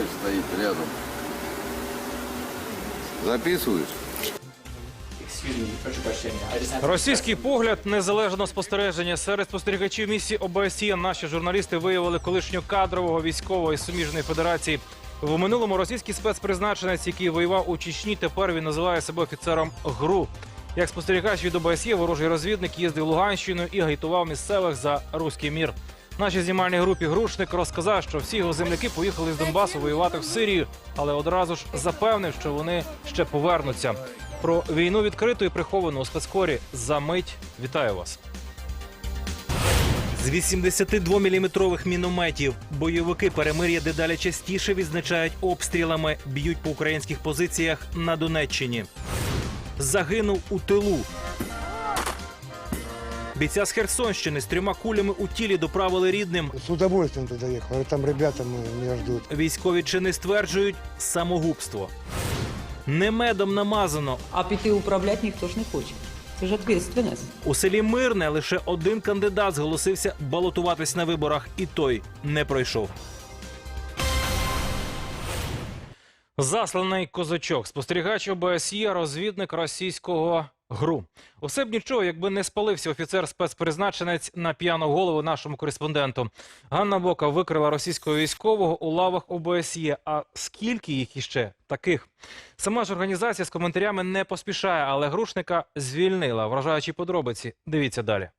Россия, стоит рядом. Записываешь? Російський погляд, незалежного спостереження серед спостерігачів місії ОБСЄ. Наші журналісти виявили колишнього кадрового військового із суміжної федерації. В минулому російський спецпризначенець, який воював у Чечні, тепер він називає себе офіцером ГРУ. Як спостерігач від ОБСЄ, ворожий розвідник їздив Луганщиною і агітував місцевих за руський мір. Нашій знімальній групі Грушник розказав, що всі його земляки поїхали з Донбасу воювати в Сирію, але одразу ж запевнив, що вони ще повернуться. Про війну відкриту і приховану у спецкорі за мить. Вітаю вас. З 82-мм мінометів бойовики перемир'я дедалі частіше відзначають обстрілами, б'ють по українських позиціях на Донеччині. Загинув у тилу. Бійця з Херсонщини з трьома кулями у тілі доправили рідним. С удовольствием ехал. Говорю, Там ребята м- меня ждут. Військові чини стверджують самогубство. Не медом намазано. А піти управляти ніхто ж не хоче. Це ж відповідальність. У селі Мирне лише один кандидат зголосився балотуватись на виборах, і той не пройшов. Засланий козачок, спостерігач ОБСЄ, розвідник російського ГРУ. Усе б нічого, якби не спалився офіцер спецпризначенець на п'яну голову нашому кореспонденту. Ганна Бока викрила російського військового у лавах ОБСЄ. А скільки їх іще таких? Сама ж організація з коментарями не поспішає, але грушника звільнила. Вражаючі подробиці. Дивіться далі.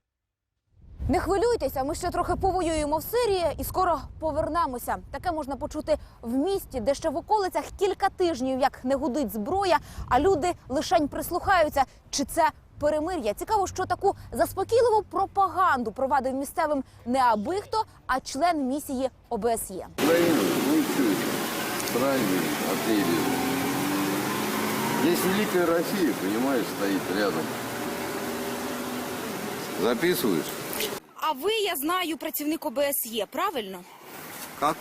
Не хвилюйтеся, ми ще трохи повоюємо в Сирії і скоро повернемося. Таке можна почути в місті, де ще в околицях кілька тижнів як не гудить зброя, а люди лишень прислухаються, чи це перемир'я. Цікаво, що таку заспокійливу пропаганду провадив місцевим не аби хто, а член місії ОБСЄ. Здесь Великая Россия, понимаешь, стоит рядом. Записываешь? А ви, я знаю, працівник ОБСЄ, правильно? Как?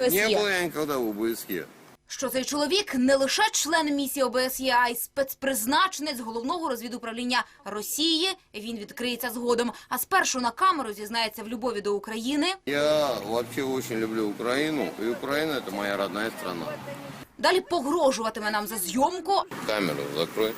Не был я никогда в ОБСЕ. що цей чоловік не лише член місії ОБСЄ, а й спецпризначенець головного розвідуправління Росії. Він відкриється згодом. А спершу на камеру зізнається в любові до України. Я вообще очень люблю Украину, и Украина это моя родная страна. Далі погрожуватиме нам за зйомку. Камеру закрой.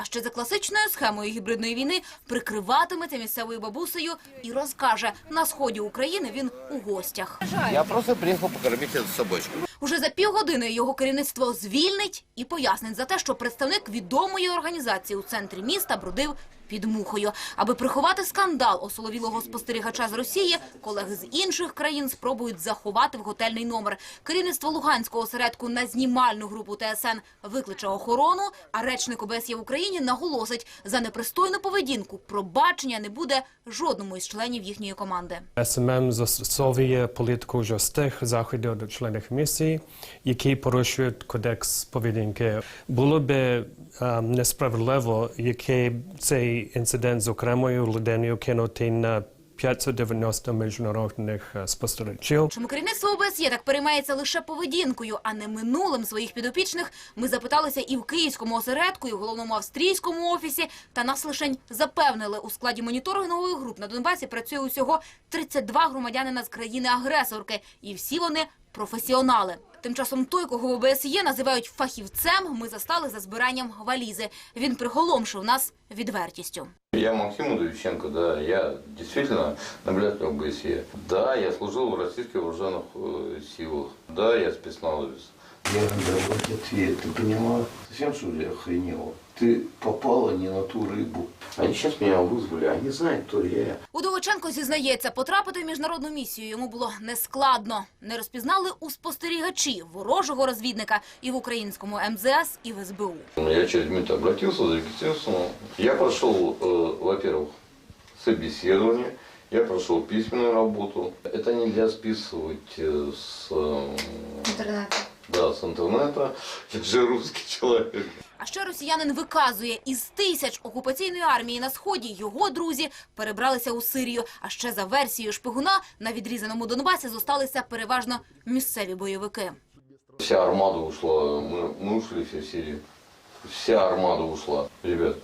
А ще за класичною схемою гібридної війни прикриватиметься місцевою бабусею і розкаже на сході України він у гостях. Я просто приїхав покормити собачку. Уже за півгодини його керівництво звільнить і пояснить за те, що представник відомої організації у центрі міста бродив під мухою. Аби приховати скандал осоловілого спостерігача з Росії, колеги з інших країн спробують заховати в готельний номер. Керівництво Луганського осередку на знімальну групу ТСН викличе охорону, а речник ОБСЄ в Україні наголосить, за непристойну поведінку пробачення не буде жодному із членів їхньої команди. СММ застосовує політику жорстких заходів до членів місії, які порушують кодекс поведінки. Було би е, несправедливо, який цей інцидент з окремою людиною кинути на 590 міжнародних е, спостерігачів. Чому керівництво ОБСЄ так переймається лише поведінкою, а не минулим своїх підопічних? Ми запиталися і в київському осередку, і в головному австрійському офісі. Та нас лишень запевнили, у складі моніторингової груп на Донбасі працює усього 32 громадянина з країни-агресорки, і всі вони професіонали. Тим часом той, кого в ОБСЄ називають фахівцем, ми застали за збиранням валізи. Він приголомшив нас відвертістю. Я Максим Удовиченко, да, я действительно наблюдатель ОБСЕ. Да, я служил в российских вооруженных э, силах. Да, я спецназовец. Я давать ответ, ты понимаешь? Совсем что ли охренела? Ты попала не на ту рыбу. Они сейчас меня вызвали, они знают, кто я. Удовиченко зізнається, потрапити в міжнародну місію йому було нескладно. Не розпізнали у спостерігачі ворожого розвідника і в українському МЗС, і в СБУ. Я через МИД обратился, зарегистрировался. Я прошел, э, во-первых, собеседование, я прошел письменную работу. Это нельзя списывать э, с... Интернета. Да, с интернета. Я же русский человек. А ще росіянин виказує, із тисяч окупаційної армії на сході його друзі перебралися у Сирію. А ще за версією шпигуна на відрізаному Донбасі зосталися переважно місцеві бойовики. Вся армада ушла, мы, мы ушли все в Сирию. Вся армада ушла. Ребят,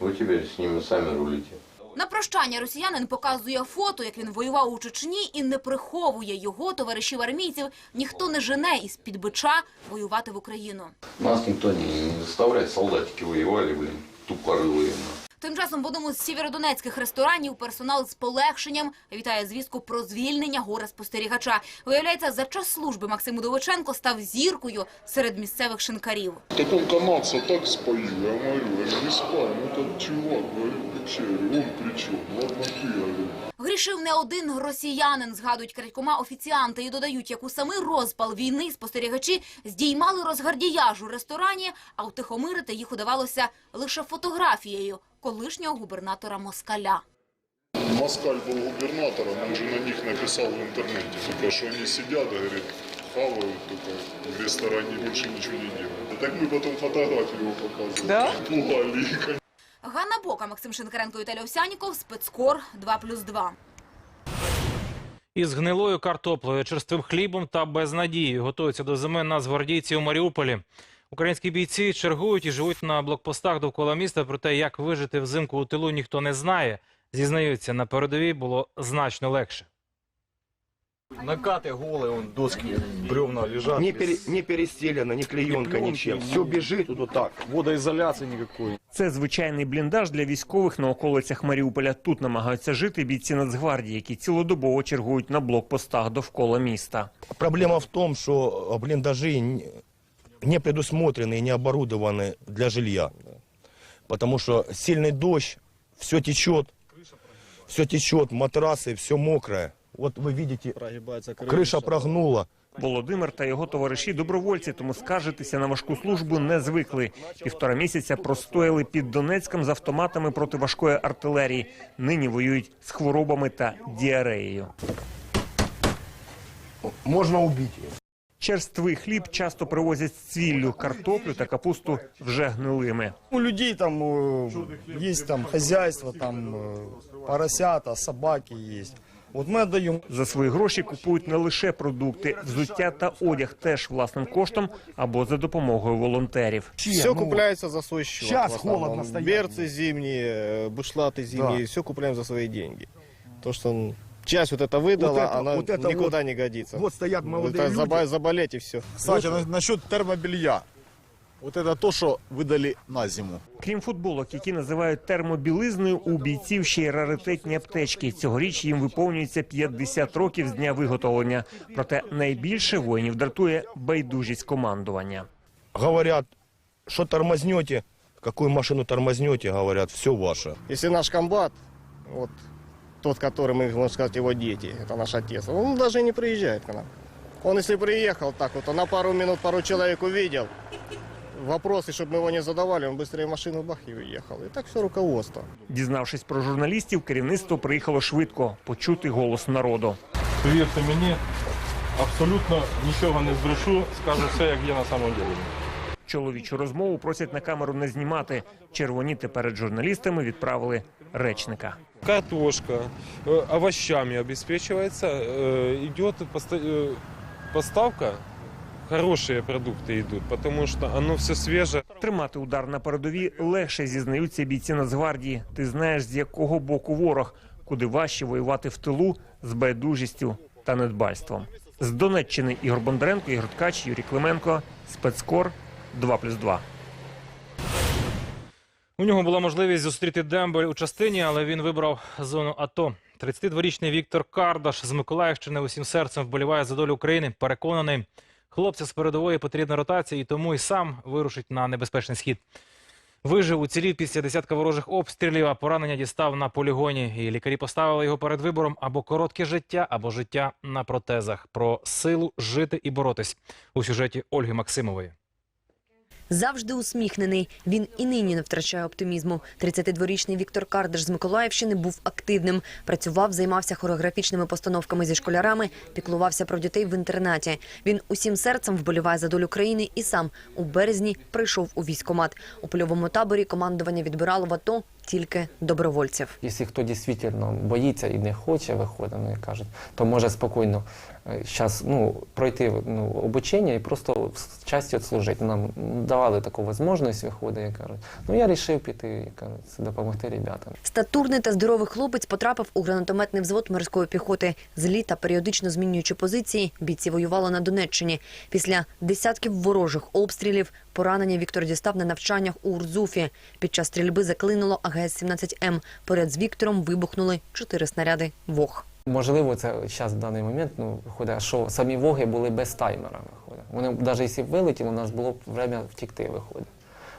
вы теперь с ними сами рулите. На прощання росіянин показує фото, як він воював у Чечні, і не приховує його товаришів армійців. Ніхто не жене із під бича воювати в Україну. Нас никто не, не заставляет, солдатики воевали, блин, тупорылые. Тим часом в одному з сєвєродонецьких ресторанів персонал з полегшенням вітає звістку про звільнення горе спостерігача. Виявляється, за час служби Максим Удовиченко став зіркою серед місцевих шинкарів. Так он канадца так споил, я говорю, я говорю, не спай, ну этот чувак, говорю, вообще, говорю, он при чем? Ладно ты, я говорю. Грішив не один росіянин, згадують крадькома офіціанти і додають, як у самий розпал війни спостерігачі здіймали розгардіяж у ресторані, а утихомирити їх удавалося лише фотографією колишнього губернатора Москаля. Москаль был губернатором, он же на них написал в интернете, только что они сидят, говорит, хавают только в ресторане, больше ничего не делают. Так мы потом фотографию его показывали. Да? Пугали их, Ганна Бока, Максим Шинкаренко, Віталій Овсяніков, спецкор 2+,2. Із гнилою картоплею, черствим хлібом та безнадією готуються до зими нацгвардійці у Маріуполі. Українські бійці чергують і живуть на блокпостах довкола міста. Проте, як вижити взимку у тилу, ніхто не знає. Зізнаються, на передовій було значно легше. Накаты голые, он доски, бревна лежат. Не, без пере, не перестелено, ни клеенка, пленки, ничем. ну, Все бежит вот так. Водоизоляции никакой. Це звичайний бліндаж для військових на околицях Маріуполя. Тут намагаються жити бійці Нацгвардії, які цілодобово чергують на блокпостах довкола міста. Проблема в том, что блиндажи не- не предусмотрены и не оборудованы для жилья. Потому что сильный дождь, все течет, все течет, матрасы, все мокрое. Вот вы видите, крыша прогнула. Володимир та його товариші добровольці, тому скаржитися на важку службу не звикли. Півтора місяця простояли під Донецьком з автоматами проти важкої артилерії. Нині воюють з хворобами та діареєю. Можно убить ее. Черствий хліб часто привозять з цвіллю, картоплю та капусту вже гнилими. У людей там э, есть там хозяйство, там э, поросята, собаки есть. Вот мы отдаем. За свої гроші купують не лише продукти, взуття та одяг теж власним коштом або за допомогою волонтерів. Все купляется за свой счет. щас в основном. холодно стоять. Берцы зимние, э, бушлаты зимние, все купляем за свои деньги. То, что м, часть вот это выдала, Вот это- она вот это никуда не годится. Вот стоят молодые Это люди. заба- заболеть и все. Кстати, на- насчет термобелья. Вот это то, что выдали на зиму. Крім футболок, які називають термобілизною, у бійців ще й раритетні аптечки. Цьогоріч їм виповнюється 50 років з дня виготовлення. Проте найбільше воїнів дратує байдужість командування. Говорят, что тормознете, какую машину тормознете, говорят, все ваше. Если наш комбат, вот тот, который мы, можно сказать, его дети, это наш отец, он даже и не приезжает к нам. Он если приехал так вот, он на пару минут пару человек увидел, вопросы, чтобы мы его не задавали, он быстрее в машину бах и уехал. И так все руководство. Дізнавшись про журналістів, керівництво приїхало швидко почути голос народу. Повірте мені, абсолютно нічого не збрешу, скажу все, як є на самом деле. Чоловічу розмову просять на камеру не знімати. Червоніти перед журналістами відправили речника. Картошка э, овощами обеспечивается, э, идет поста- э, поставка, хорошие продукты идут, потому что оно все свеже. Тримати удар на передовій легше зізнаються бійці Нацгвардії. Ти знаєш, з якого боку ворог, куди важче воювати в тилу з байдужістю та недбальством. З Донеччини Ігор Бондаренко, Ігор Ткач, Юрій Клименко, спецкор 2+,2. У нього була можливість зустріти дембель у частині, але він вибрав зону АТО. 32-річний Віктор Кардаш з Миколаївщини усім серцем вболіває за долю України. Переконаний, хлопця з передової потрібна ротація, і тому і сам вирушить на небезпечний схід. Вижив уцілів після десятка ворожих обстрілів, а поранення дістав на полігоні. І лікарі поставили його перед вибором або коротке життя, або життя на протезах. Про силу жити і боротись у сюжеті Ольги Максимової. Завжди усміхнений. Він і нині не втрачає оптимізму. 32-річний Віктор Кардаш з Миколаївщини був активним. Працював, займався хореографічними постановками зі школярами, піклувався про дітей в інтернаті. Він усім серцем вболіває за долю країни і сам у березні прийшов у військкомат. У польовому таборі командування відбирало в АТО тільки добровольців. Якщо хто дійсно боїться і не хоче виходити, ну, як кажуть, то може спокійно зараз ну, пройти ну, обучення і просто в часті служити. Нам давали таку можливість виходити, як кажуть. Ну я вирішив піти, як кажуть, допомогти ребятам. Статурний та здоровий хлопець потрапив у гранатометний взвод морської піхоти. З літа, періодично змінюючи позиції, бійці воювали на Донеччині. Після десятків ворожих обстрілів поранення Віктор дістав на навчаннях у Урзуфі. Під час стрільби заклинуло АГС-17М. Поряд з Віктором вибухнули чотири снаряди ВОГ. Можливо, це зараз в даний момент ну, виходить, що самі воги були без таймера. Виходить. Вони навіть якщо б вилетіли, у нас було б время втікти, виходить.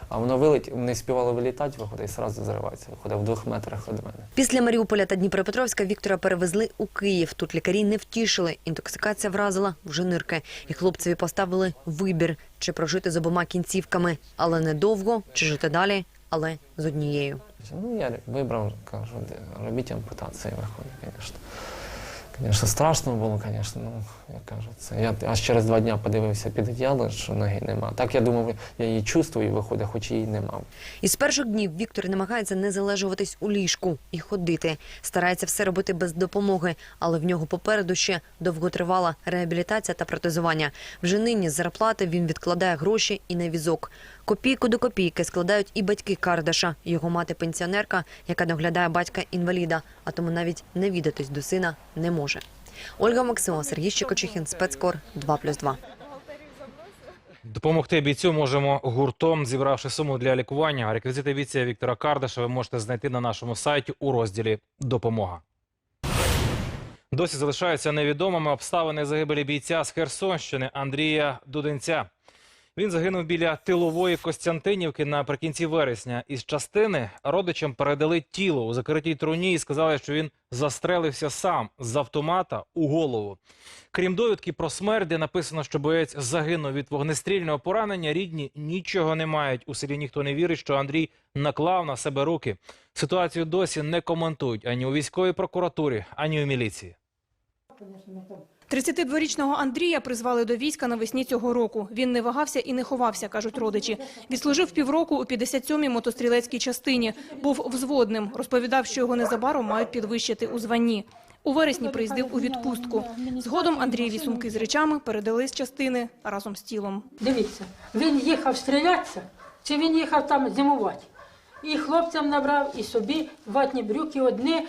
А воно вилетіло, не співало вилітати, виходить, і одразу зривається, виходить в двох метрах від мене. Після Маріуполя та Дніпропетровська Віктора перевезли у Київ. Тут лікарі не втішили. Інтоксикація вразила вже нирки. І хлопцеві поставили вибір, чи прожити з обома кінцівками, але недовго, чи жити далі, але з однією. Ну, я вибрав, кажу, робіть ампутацію, виходить, звісно. Звісно, страшно було, звісно, ну, як кажуть. Я аж через два дні подивився під одіяло, що ноги нема. Так я думав, я її чувствую, виходить, хоч її нема. Із перших днів Віктор намагається не залежуватись у ліжку і ходити. Старається все робити без допомоги, але в нього попереду ще довготривала реабілітація та протезування. Вже нині з зарплати він відкладає гроші і на візок. Копійку до копійки складають і батьки Кардаша, його мати пенсіонерка, яка доглядає батька інваліда, а тому навіть навідатись до сина не може. Ольга Максимова, Сергій Щекочихін, спецкор 2+,2. Допомогти бійцю можемо гуртом, зібравши суму для лікування. Реквізити бійця Віктора Кардаша ви можете знайти на нашому сайті у розділі Допомога. Досі залишаються невідомими обставини загибелі бійця з Херсонщини Андрія Дуденця. Він загинув біля тилової Костянтинівки наприкінці вересня. Із частини родичам передали тіло у закритій труні і сказали, що він застрелився сам з автомата у голову. Крім довідки про смерть, де написано, що боєць загинув від вогнестрільного поранення, рідні нічого не мають. У селі ніхто не вірить, що Андрій наклав на себе руки. Ситуацію досі не коментують ані у військовій прокуратурі, ані у міліції. 32-річного Андрія призвали до війська навесні цього року. Він не вагався і не ховався, кажуть родичі. Відслужив півроку у 57-й мотострілецькій частині. Був взводним. Розповідав, що його незабаром мають підвищити у званні. У вересні приїздив у відпустку. Згодом Андрієві сумки з речами передали з частини разом з тілом. Дивіться, він їхав стрілятися, чи він їхав там зимувати. І хлопцям набрав, і собі ватні брюки одні,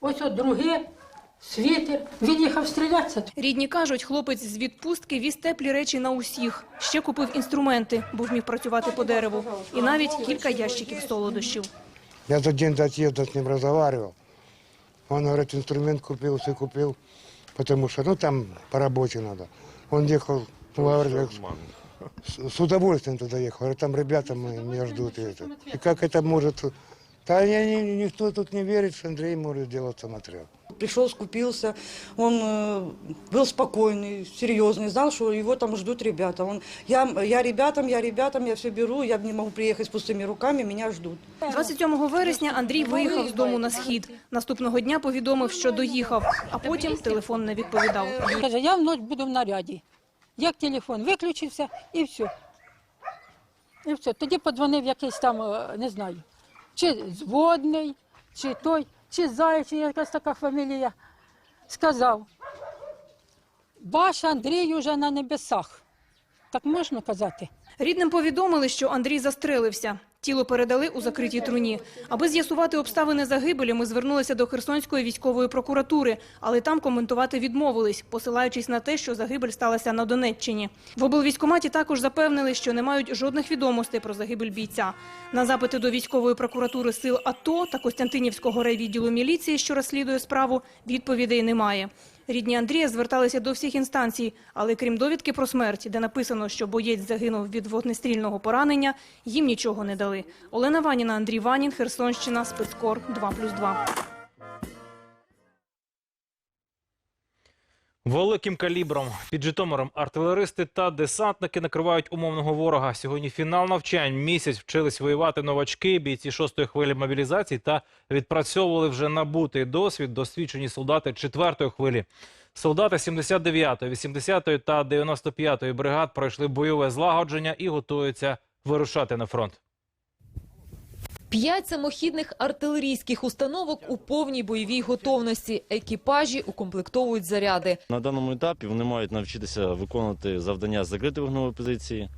ось от друге, світер. Він їхав стрілятися. Рідні кажуть, хлопець з відпустки віз теплі речі на усіх. Ще купив інструменти, бо вмів працювати по дереву. І навіть кілька ящиків солодощів. Я за день до отъезда с ним разговаривал. Он говорит, инструмент купил, все купил, потому что, ну, там по работе надо. Он ехал, ну, говорит, как с, с удовольствием туда ехал. Говорит, там ребята мы, меня ждут. И, это. и как это может... Да я, ни- никто тут не верит, что Андрей может сделать самострел. Пришел, скупился, он э, был спокойный, серьезный, знал, что его там ждут ребята. Он, я, я ребятам, я ребятам, я все беру, я не могу приехать с пустыми руками, меня ждут. 27 вересня Андрій виїхав з дому на схід. Наступного дня повідомив, що доїхав, а потім телефон не відповідав. Каже, я вночі буду в наряді. Як телефон виключився і все. І все. Тоді подзвонив якийсь там, е, не знаю, чи зводний, чи той, чи чи якась така фамілія. Сказав, ваш Андрій уже на небесах. Так можна казати? Рідним повідомили, що Андрій застрелився. Тіло передали у закритій труні. Аби з'ясувати обставини загибелі, ми звернулися до Херсонської військової прокуратури, але там коментувати відмовились, посилаючись на те, що загибель сталася на Донеччині. В облвійськкоматі також запевнили, що не мають жодних відомостей про загибель бійця. На запити до військової прокуратури сил АТО та Костянтинівського райвідділу міліції, що розслідує справу, відповідей немає. Рідні Андрія зверталися до всіх інстанцій, але крім довідки про смерть, де написано, що боєць загинув від вогнестрільного поранення, їм нічого не дали. Олена Ваніна, Андрій Ванін, Херсонщина, спецкор 2+,2. Великим калібром під Житомиром артилеристи та десантники накривають умовного ворога. Сьогодні фінал навчань. Місяць вчились воювати новачки, бійці шостої хвилі мобілізації та відпрацьовували вже набутий досвід, досвідчені солдати четвертої хвилі. Солдати 79-ї, 80-ї та 95-ї бригад пройшли бойове злагодження і готуються вирушати на фронт. П'ять самохідних артилерійських установок у повній бойовій готовності. Екіпажі укомплектовують заряди. На даному етапі вони мають навчитися виконувати завдання з закритої вогневої позиції,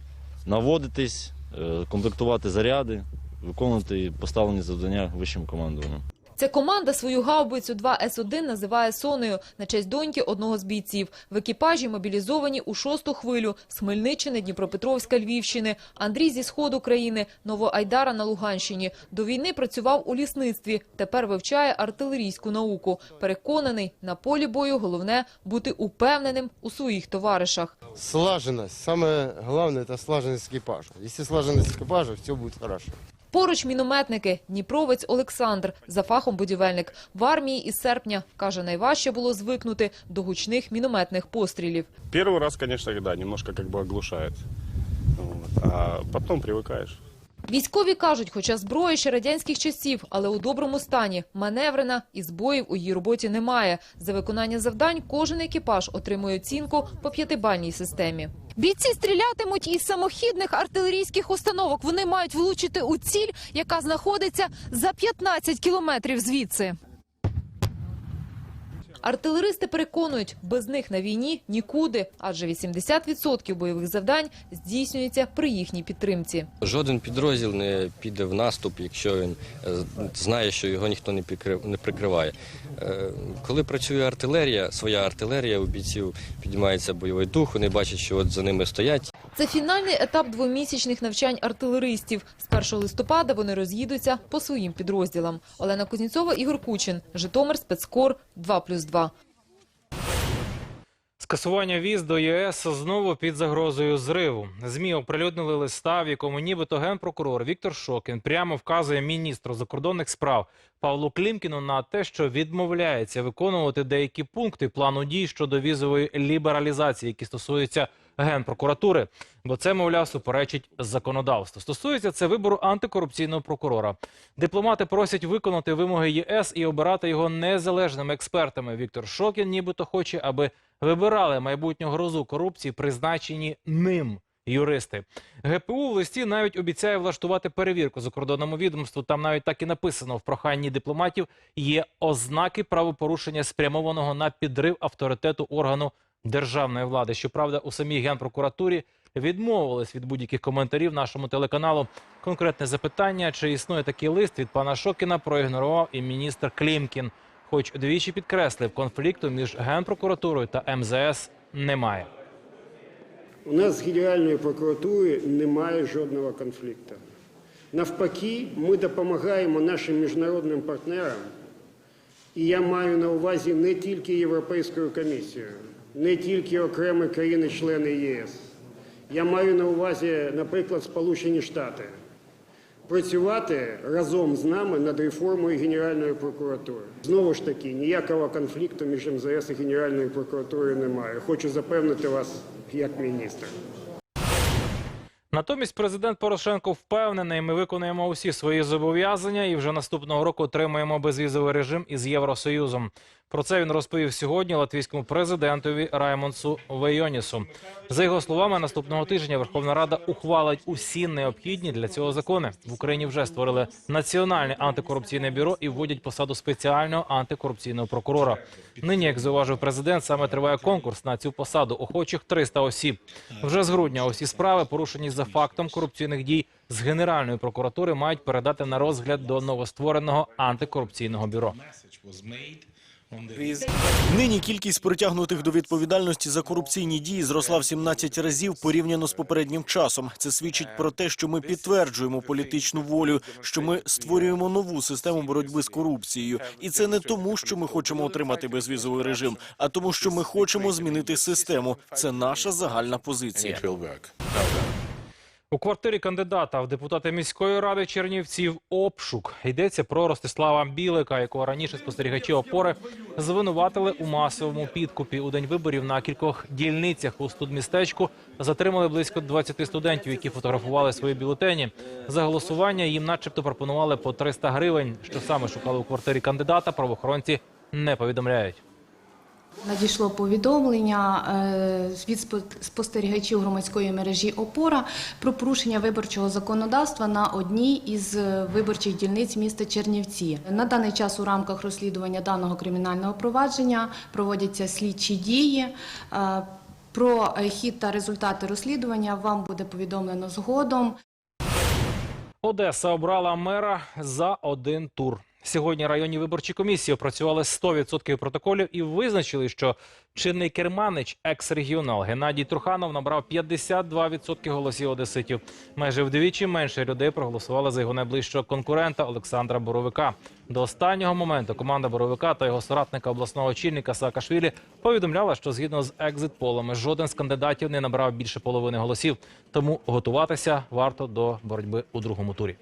наводитись, е, комплектувати заряди, виконувати поставлені завдання вищим командуванням. Ця команда свою гаубицю 2С1 називає «Сонею» на честь доньки одного з бійців. В екіпажі мобілізовані у шосту хвилю з Хмельниччини, Дніпропетровська, Львівщини. Андрій зі сходу країни, Новоайдара на Луганщині. До війни працював у лісництві. Тепер вивчає артилерійську науку. Переконаний, на полі бою головне бути упевненим у своїх товаришах. Слаженность. Самое главное это слаженность экипажа. Если слаженность экипажа, все будет хорошо. Поруч мінометники. Дніпровець Олександр, за фахом будівельник. В армії із серпня, каже, найважче було звикнути до гучних мінометних пострілів. Первый раз, конечно, да, немножко как бы оглушает. Вот. А потом привыкаешь. Військові кажуть, хоча зброя ще радянських часів, але у доброму стані, маневрена і збоїв у її роботі немає. За виконання завдань кожен екіпаж отримує оцінку по п'ятибальній системі. Бійці стрілятимуть із самохідних артилерійських установок. Вони мають влучити у ціль, яка знаходиться за 15 кілометрів звідси. Артилеристи переконують, без них на війні нікуди, адже 80% бойових завдань здійснюється при їхній підтримці. Жоден підрозділ не піде в наступ, якщо він е, знає, що його ніхто не прикри- не прикриває. Е, Коли працює артилерія, своя артилерія у бійців піднімається бойовий дух, вони бачать, що от за ними стоять. Це фінальний етап двомісячних навчань артилеристів. З 1 листопада вони роз'їдуться по своїм підрозділам. Олена Кузнєцова, Ігор Кучин, Житомир, спецкор 2+,2. Скасування віз до ЄС знову під загрозою зриву. ЗМІ оприлюднили листа, в якому нібито генпрокурор Віктор Шокін прямо вказує міністру закордонних справ Павлу Клімкіну на те, що відмовляється виконувати деякі пункти плану дій щодо візової лібералізації, які стосуються генпрокуратури. Бо це, мовляв, суперечить законодавству. Стосується це вибору антикорупційного прокурора. Дипломати просять виконати вимоги ЄС і обирати його незалежними експертами. Віктор Шокін нібито хоче, аби вибирали майбутню грозу корупції, призначені ним. Юристи ГПУ в листі навіть обіцяє влаштувати перевірку закордонному відомству. Там навіть так і написано в проханні дипломатів є ознаки правопорушення, спрямованого на підрив авторитету органу державної влади. Щоправда, у самій генпрокуратурі відмовились від будь-яких коментарів нашому телеканалу. Конкретне запитання: чи існує такий лист від пана Шокіна, проігнорував і міністр Клімкін. Хоч двічі підкреслив, конфлікту між генпрокуратурою та МЗС немає. У нас з Генеральної прокуратури немає жодного конфлікту. Навпаки, ми допомагаємо нашим міжнародним партнерам, і я маю на увазі не тільки Європейську комісію, не тільки окремі країни-члени ЄС. Я маю на увазі, наприклад, Сполучені Штати. Працювати разом з нами над реформою Генеральної прокуратури. Знову ж таки, ніякого конфлікту між МЗС і Генеральною прокуратурою немає. Хочу запевнити вас як міністр. Натомість президент Порошенко впевнений, ми виконуємо усі свої зобов'язання і вже наступного року отримаємо безвізовий режим із Євросоюзом. Про це він розповів сьогодні латвійському президентові Раймонсу Вейонісу. За його словами, наступного тижня Верховна Рада ухвалить усі необхідні для цього закони. В Україні вже створили національне антикорупційне бюро і вводять посаду спеціального антикорупційного прокурора. Нині, як зауважив президент, саме триває конкурс на цю посаду. Охочих 300 осіб. Вже з грудня усі справи, порушені за фактом корупційних дій з Генеральної прокуратури, мають передати на розгляд до новоствореного антикорупційного бюро. Нині кількість притягнутих до відповідальності за корупційні дії зросла в 17 разів порівняно з попереднім часом. Це свідчить про те, що ми підтверджуємо політичну волю, що ми створюємо нову систему боротьби з корупцією, і це не тому, що ми хочемо отримати безвізовий режим, а тому, що ми хочемо змінити систему. Це наша загальна позиція. У квартирі кандидата в депутати міської ради Чернівців обшук йдеться про Ростислава Білика, якого раніше спостерігачі опори звинуватили у масовому підкупі. У день виборів на кількох дільницях у студмістечку затримали близько 20 студентів, які фотографували свої бюлетені. За голосування їм, начебто, пропонували по 300 гривень. Що саме шукали у квартирі кандидата, правоохоронці не повідомляють. Надійшло повідомлення е, від спо- спостерігачів громадської мережі ОПОРА про порушення виборчого законодавства на одній із е, виборчих дільниць міста Чернівці. На даний час у рамках розслідування даного кримінального провадження проводяться слідчі дії. Е, Про хід та результати розслідування вам буде повідомлено згодом. Одеса обрала мера за один тур. Сьогодні районні виборчі комісії опрацювали 100% протоколів і визначили, що чинний керманич, екс-регіонал Геннадій Труханов набрав 52% голосів одеситів. Майже вдвічі менше людей проголосували за його найближчого конкурента Олександра Боровика. До останнього моменту команда Боровика та його соратника обласного очільника Саакашвілі повідомляла, що згідно з екзит-полами жоден з кандидатів не набрав більше половини голосів. Тому готуватися варто до боротьби у другому турі.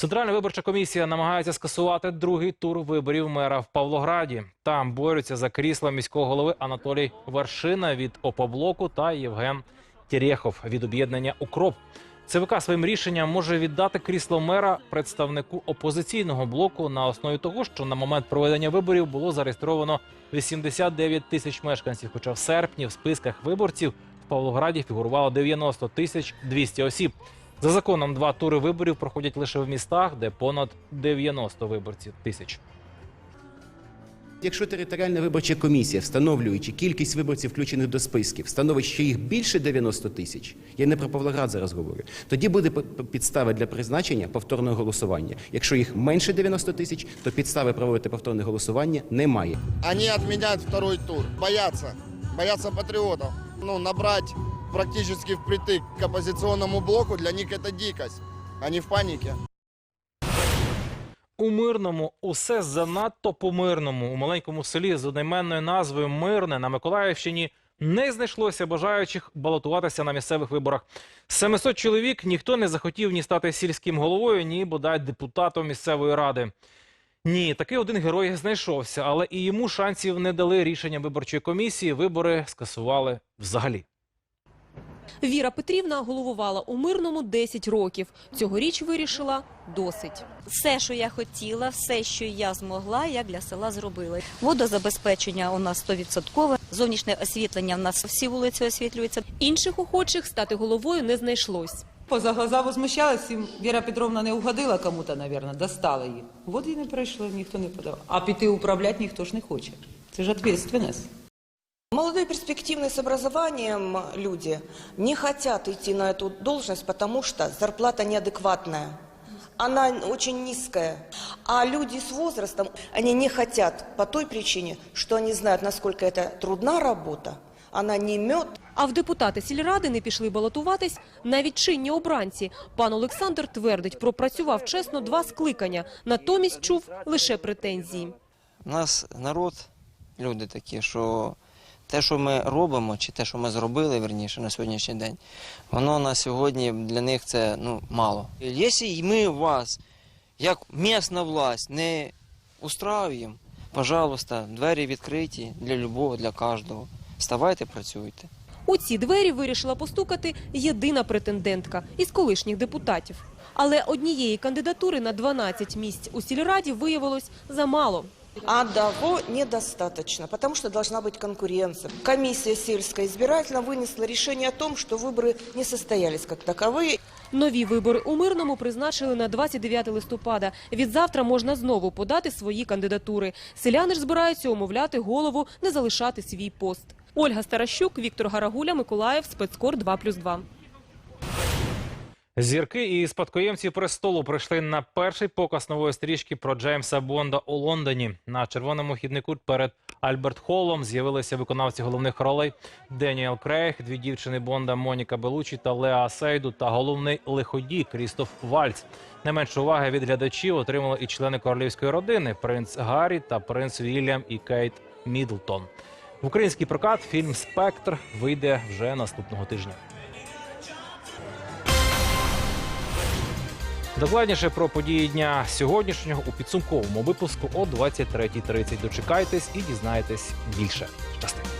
Центральна виборча комісія намагається скасувати другий тур виборів мера в Павлограді. Там борються за крісло міського голови Анатолій Вершина від ОПОБЛОКу та Євген Терехов від об'єднання Укроп. ЦВК своїм рішенням може віддати крісло мера представнику опозиційного блоку на основі того, що на момент проведення виборів було зареєстровано 89 тисяч мешканців. Хоча в серпні в списках виборців в Павлограді фігурувало 90 тисяч 200 осіб. За законом, два тури виборів проходять лише в містах, де понад 90 виборців тисяч. Якщо територіальна виборча комісія, встановлюючи кількість виборців, включених до списків, встановить, що їх більше 90 тисяч, я не про Павлоград зараз говорю, тоді буде підстава для призначення повторного голосування. Якщо їх менше 90 тисяч, то підстави проводити повторне голосування немає. Они отменяют второй тур. Боятся. Боятся патриотов. Ну, набрать практически впритык к оппозиционному блоку для них это дикость. Они в панике. У мирному усе занадто по мирному. У маленькому селі з одноіменною назвою Мирне на Миколаївщині не знайшлося бажаючих балотуватися на місцевих виборах. З 700 чоловік ніхто не захотів ні стати сільським головою, ні бодай депутатом місцевої ради. Ні, такий один герой знайшовся, але і йому шансів не дали рішення виборчої комісії. Вибори скасували взагалі. Віра Петрівна головувала у мирному 10 років. Цьогоріч вирішила досить. Все, що я хотіла, все, що я змогла, я для села зробила. Водозабезпечення у нас 100%, зовнішнє освітлення у нас всі вулиці освітлюються. Інших охочих стати головою не знайшлось. За глаза возмущалась, им Вера Петровна не угодила кому-то, наверное, достала її. Вот і не пройшло, ніхто не подав. А піти управляти ніхто ж не хоче. Це ж відповідальність. Молодые перспективные с образованием люди не хотят идти на эту должность, потому что зарплата неадекватная. Она очень низкая. А люди с возрастом, они не хотят по той причине, что они знают, насколько это трудна работа. Она не мед, А в депутати сільради не пішли балотуватись навіть чинні обранці. Пан Олександр твердить, пропрацював чесно два скликання, натомість чув лише претензії. У нас народ, люди такі, що те, що ми робимо, чи те, що ми зробили, верніше, на сьогоднішній день, воно на сьогодні для них це ну, мало. Якщо ми вас, як місна власть, не устраиваємо, пожалуйста, двері відкриті для любого, для кожного. Вставайте, працюйте. У ці двері вирішила постукати єдина претендентка із колишніх депутатів. Але однієї кандидатури на 12 місць у сільраді виявилось замало. а одного недостаточно, потому что должна быть конкуренция. Комиссия сельская избирательно вынесла решение о том, что выборы не состоялись как таковые. Нові вибори у Мирному призначили на 29 листопада. Відзавтра можна знову подати свої кандидатури. Селяни ж збираються умовляти голову не залишати свій пост. Ольга Старащук, Віктор Гарагуля, Миколаїв, Спецкор 2+,2. Зірки і спадкоємці престолу прийшли на перший показ нової стрічки про Джеймса Бонда у Лондоні. На червоному хіднику перед Альберт Холлом з'явилися виконавці головних ролей Деніел Крейг, дві дівчини Бонда Моніка Белучі та Леа Сейду та головний лиходій Крістоф Вальц. Не менше уваги від глядачів отримали і члени королівської родини принц Гаррі та принц Вільям і Кейт Мідлтон. В український прокат фільм Спектр вийде вже наступного тижня. Докладніше про події дня сьогоднішнього у підсумковому випуску о 23.30. Дочекайтесь і дізнаєтесь більше. Щасти!